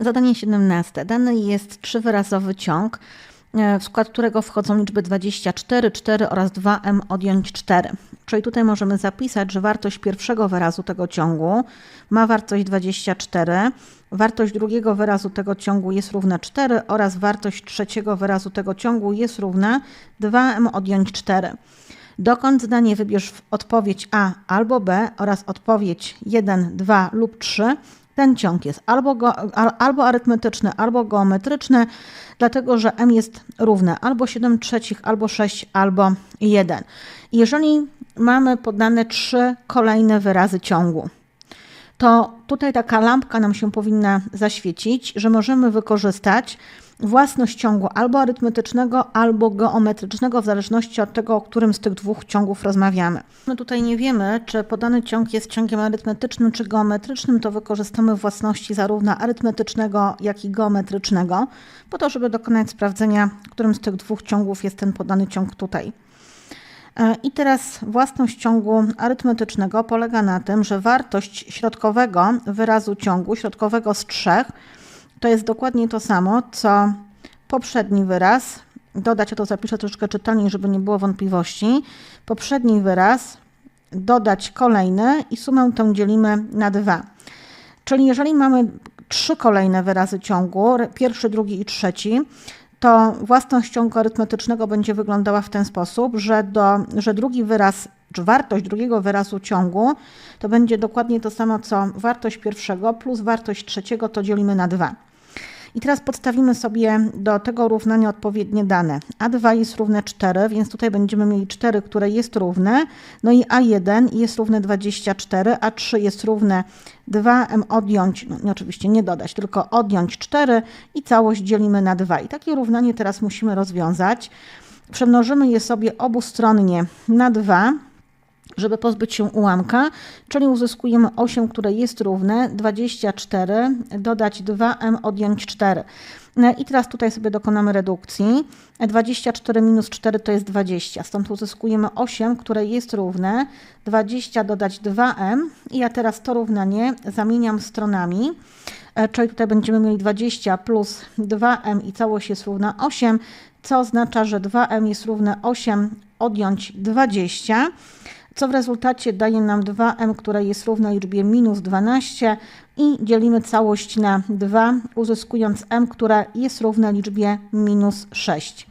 Zadanie 17. Dany jest trzywyrazowy ciąg, e, w skład którego wchodzą liczby 24, 4 oraz 2m odjąć 4. Czyli tutaj możemy zapisać, że wartość pierwszego wyrazu tego ciągu ma wartość 24, wartość drugiego wyrazu tego ciągu jest równa 4 oraz wartość trzeciego wyrazu tego ciągu jest równa 2m odjąć 4. Dokąd zdanie wybierz odpowiedź A albo B oraz odpowiedź 1, 2 lub 3, ten ciąg jest albo, go, albo arytmetyczny, albo geometryczny, dlatego że m jest równe albo 7 trzecich, albo 6, albo 1. Jeżeli mamy podane trzy kolejne wyrazy ciągu, to tutaj taka lampka nam się powinna zaświecić, że możemy wykorzystać własność ciągu albo arytmetycznego, albo geometrycznego, w zależności od tego, o którym z tych dwóch ciągów rozmawiamy. My tutaj nie wiemy, czy podany ciąg jest ciągiem arytmetycznym czy geometrycznym, to wykorzystamy własności zarówno arytmetycznego, jak i geometrycznego, po to, żeby dokonać sprawdzenia, którym z tych dwóch ciągów jest ten podany ciąg tutaj. E, I teraz własność ciągu arytmetycznego polega na tym, że wartość środkowego wyrazu ciągu, środkowego z trzech, to jest dokładnie to samo, co poprzedni wyraz. Dodać, ja to zapiszę troszkę czytelniej, żeby nie było wątpliwości. Poprzedni wyraz, dodać kolejny i sumę tę dzielimy na dwa. Czyli jeżeli mamy trzy kolejne wyrazy ciągu, pierwszy, drugi i trzeci, to własność ciągu arytmetycznego będzie wyglądała w ten sposób, że, do, że drugi wyraz, czy wartość drugiego wyrazu ciągu to będzie dokładnie to samo, co wartość pierwszego plus wartość trzeciego, to dzielimy na dwa. I teraz podstawimy sobie do tego równania odpowiednie dane. A2 jest równe 4, więc tutaj będziemy mieli 4, które jest równe. No i A1 jest równe 24, A3 jest równe 2m odjąć, no oczywiście nie dodać, tylko odjąć 4 i całość dzielimy na 2. I takie równanie teraz musimy rozwiązać. Przemnożymy je sobie obustronnie na 2 żeby pozbyć się ułamka, czyli uzyskujemy 8, które jest równe 24, dodać 2m, odjąć 4. I teraz tutaj sobie dokonamy redukcji. 24 minus 4 to jest 20, stąd uzyskujemy 8, które jest równe 20 dodać 2m i ja teraz to równanie zamieniam stronami, e, czyli tutaj będziemy mieli 20 plus 2m i całość jest równa 8, co oznacza, że 2m jest równe 8 odjąć 20 co w rezultacie daje nam 2m, które jest równe liczbie minus 12 i dzielimy całość na 2, uzyskując m, która jest równa liczbie minus 6.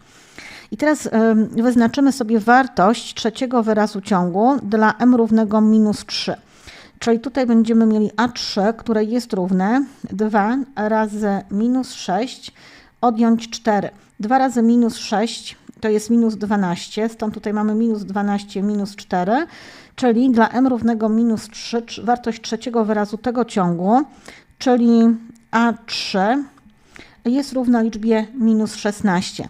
I teraz wyznaczymy sobie wartość trzeciego wyrazu ciągu dla m równego minus 3. Czyli tutaj będziemy mieli a3, które jest równe 2 razy minus 6 odjąć 4. 2 razy minus 6 to jest minus 12, stąd tutaj mamy minus 12, minus 4, czyli dla m równego minus 3 wartość trzeciego wyrazu tego ciągu, czyli a3 jest równa liczbie minus 16.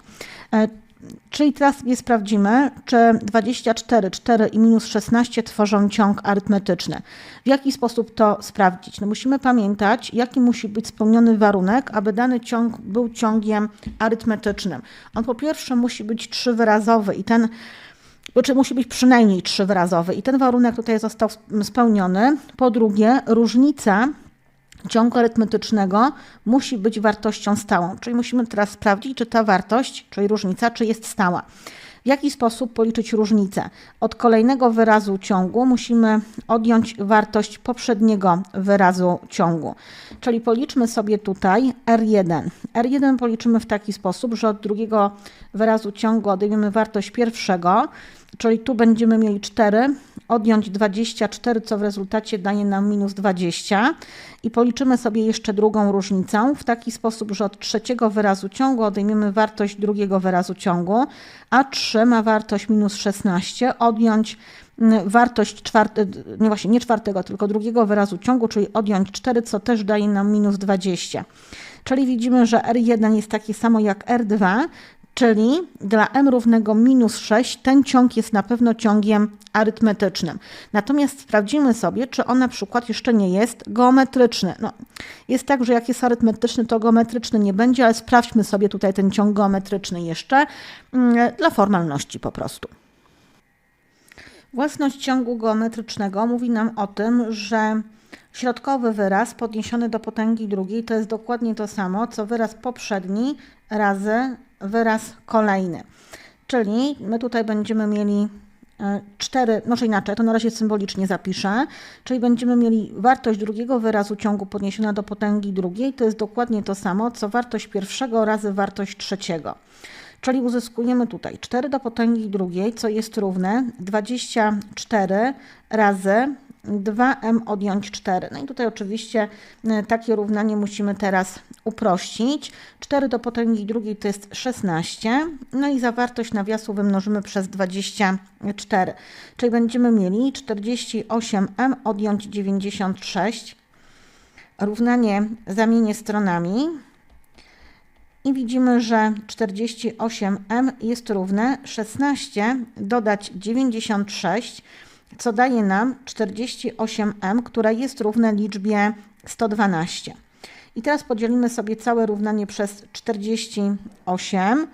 Czyli teraz sobie sprawdzimy, czy 24, 4 i minus 16 tworzą ciąg arytmetyczny. W jaki sposób to sprawdzić? No musimy pamiętać, jaki musi być spełniony warunek, aby dany ciąg był ciągiem arytmetycznym. On po pierwsze musi być trzywyrazowy i ten znaczy musi być przynajmniej trzywyrazowy i ten warunek tutaj został spełniony. Po drugie, różnica ciągu arytmetycznego musi być wartością stałą. Czyli musimy teraz sprawdzić, czy ta wartość, czyli różnica, czy jest stała. W jaki sposób policzyć różnicę? Od kolejnego wyrazu ciągu musimy odjąć wartość poprzedniego wyrazu ciągu. Czyli policzmy sobie tutaj R1. R1 policzymy w taki sposób, że od drugiego wyrazu ciągu odejmiemy wartość pierwszego, czyli tu będziemy mieli 4, odjąć 24, co w rezultacie daje nam minus 20 i policzymy sobie jeszcze drugą różnicę w taki sposób, że od trzeciego wyrazu ciągu odejmiemy wartość drugiego wyrazu ciągu, a 3 ma wartość minus 16, odjąć mm, wartość czwarte, nie właśnie nie czwartego, tylko drugiego wyrazu ciągu, czyli odjąć 4, co też daje nam minus 20. Czyli widzimy, że R1 jest takie samo jak R2, Czyli dla m równego minus 6 ten ciąg jest na pewno ciągiem arytmetycznym. Natomiast sprawdzimy sobie, czy on na przykład jeszcze nie jest geometryczny. No, jest tak, że jak jest arytmetyczny, to geometryczny nie będzie, ale sprawdźmy sobie tutaj ten ciąg geometryczny jeszcze mm, dla formalności po prostu. Własność ciągu geometrycznego mówi nam o tym, że Środkowy wyraz podniesiony do potęgi drugiej to jest dokładnie to samo, co wyraz poprzedni razy wyraz kolejny. Czyli my tutaj będziemy mieli 4, może inaczej, to na razie symbolicznie zapiszę, czyli będziemy mieli wartość drugiego wyrazu ciągu podniesiona do potęgi drugiej, to jest dokładnie to samo, co wartość pierwszego razy wartość trzeciego. Czyli uzyskujemy tutaj 4 do potęgi drugiej, co jest równe 24 razy 2m odjąć 4. No i tutaj oczywiście e, takie równanie musimy teraz uprościć. 4 do potęgi drugiej to jest 16, no i zawartość nawiasu wymnożymy przez 24, czyli będziemy mieli 48m odjąć 96. Równanie zamienię stronami. I widzimy, że 48m jest równe 16 dodać 96 co daje nam 48m, która jest równa liczbie 112. I teraz podzielimy sobie całe równanie przez 48,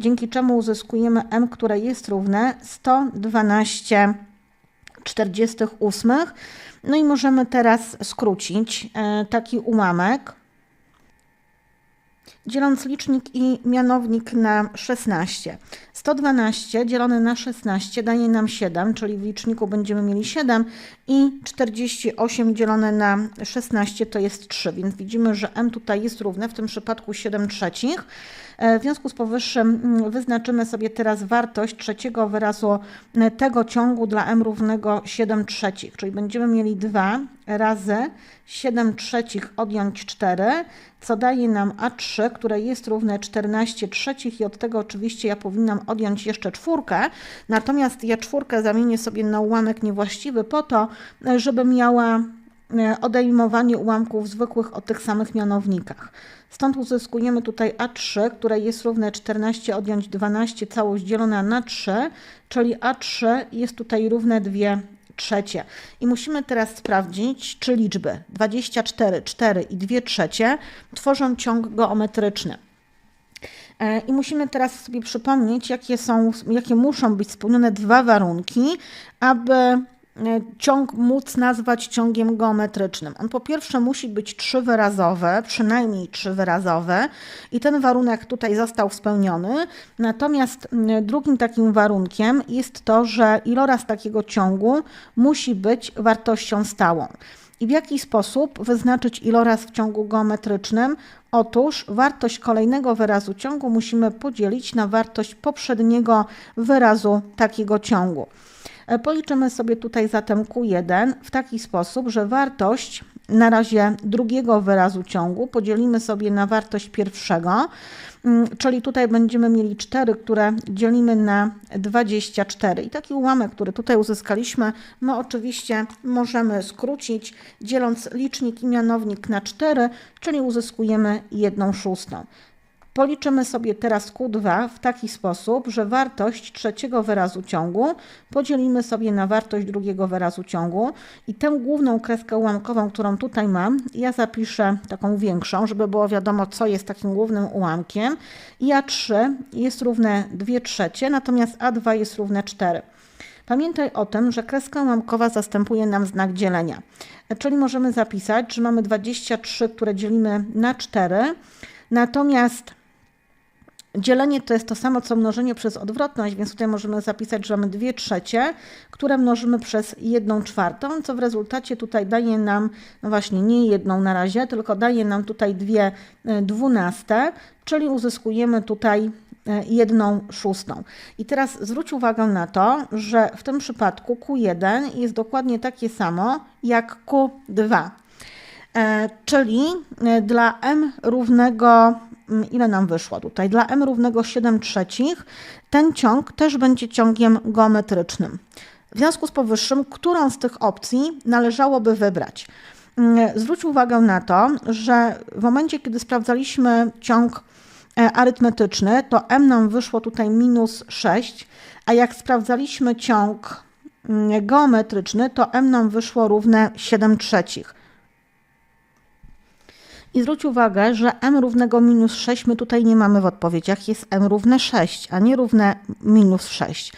dzięki czemu uzyskujemy m, które jest równe 112 48. No i możemy teraz skrócić e, taki ułamek dzieląc licznik i mianownik na 16. 112 dzielone na 16 daje nam 7, czyli w liczniku będziemy mieli 7 i 48 dzielone na 16 to jest 3, więc widzimy, że m tutaj jest równe, w tym przypadku 7 trzecich. E, w związku z powyższym mm, wyznaczymy sobie teraz wartość trzeciego wyrazu e, tego ciągu dla m równego 7 trzecich, czyli będziemy mieli 2 razy 7 trzecich odjąć 4, co daje nam A3, które jest równe 14 trzecich i od tego oczywiście ja powinnam odjąć jeszcze czwórkę, natomiast ja czwórkę zamienię sobie na ułamek niewłaściwy po to, e, żeby miała odejmowanie ułamków zwykłych o tych samych mianownikach. Stąd uzyskujemy tutaj A3, które jest równe 14 odjąć 12, całość dzielona na 3, czyli A3 jest tutaj równe 2 trzecie. I musimy teraz sprawdzić, czy liczby 24, 4 i 2 trzecie tworzą ciąg geometryczny. E, I musimy teraz sobie przypomnieć, jakie, są, jakie muszą być spełnione dwa warunki, aby ciąg móc nazwać ciągiem geometrycznym. On po pierwsze musi być trzywyrazowy, przynajmniej trzywyrazowy i ten warunek tutaj został spełniony. Natomiast drugim takim warunkiem jest to, że iloraz takiego ciągu musi być wartością stałą. I w jaki sposób wyznaczyć iloraz w ciągu geometrycznym? Otóż wartość kolejnego wyrazu ciągu musimy podzielić na wartość poprzedniego wyrazu takiego ciągu. E, policzymy sobie tutaj zatem Q1 w taki sposób, że wartość na razie drugiego wyrazu ciągu podzielimy sobie na wartość pierwszego, mm, czyli tutaj będziemy mieli 4, które dzielimy na 24. I taki ułamek, który tutaj uzyskaliśmy, my oczywiście możemy skrócić, dzieląc licznik i mianownik na 4, czyli uzyskujemy 1 szóstą. Policzymy sobie teraz Q2 w taki sposób, że wartość trzeciego wyrazu ciągu podzielimy sobie na wartość drugiego wyrazu ciągu i tę główną kreskę ułamkową, którą tutaj mam, ja zapiszę taką większą, żeby było wiadomo, co jest takim głównym ułamkiem. I A3 jest równe 2 trzecie, natomiast A2 jest równe 4. Pamiętaj o tym, że kreska ułamkowa zastępuje nam znak dzielenia. Czyli możemy zapisać, że mamy 23, które dzielimy na 4, natomiast Dzielenie to jest to samo co mnożenie przez odwrotność, więc tutaj możemy zapisać, że mamy 2 trzecie, które mnożymy przez 1 czwartą, co w rezultacie tutaj daje nam, no właśnie nie jedną na razie, tylko daje nam tutaj 2 e, dwunaste, czyli uzyskujemy tutaj 1 e, szóstą. I teraz zwróć uwagę na to, że w tym przypadku Q1 jest dokładnie takie samo jak Q2. E, czyli dla m równego ile nam wyszło tutaj? Dla m równego 7 trzecich ten ciąg też będzie ciągiem geometrycznym. W związku z powyższym, którą z tych opcji należałoby wybrać? Mm, zwróć uwagę na to, że w momencie, kiedy sprawdzaliśmy ciąg e, arytmetyczny, to m nam wyszło tutaj minus 6, a jak sprawdzaliśmy ciąg mm, geometryczny, to m nam wyszło równe 7 trzecich. I zwróć uwagę, że m równego minus 6 my tutaj nie mamy w odpowiedziach. Jest m równe 6, a nie równe minus 6.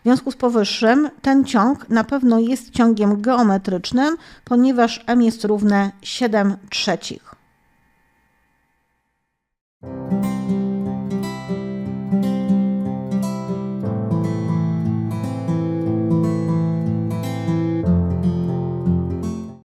W związku z powyższym ten ciąg na pewno jest ciągiem geometrycznym, ponieważ m jest równe 7 trzecich.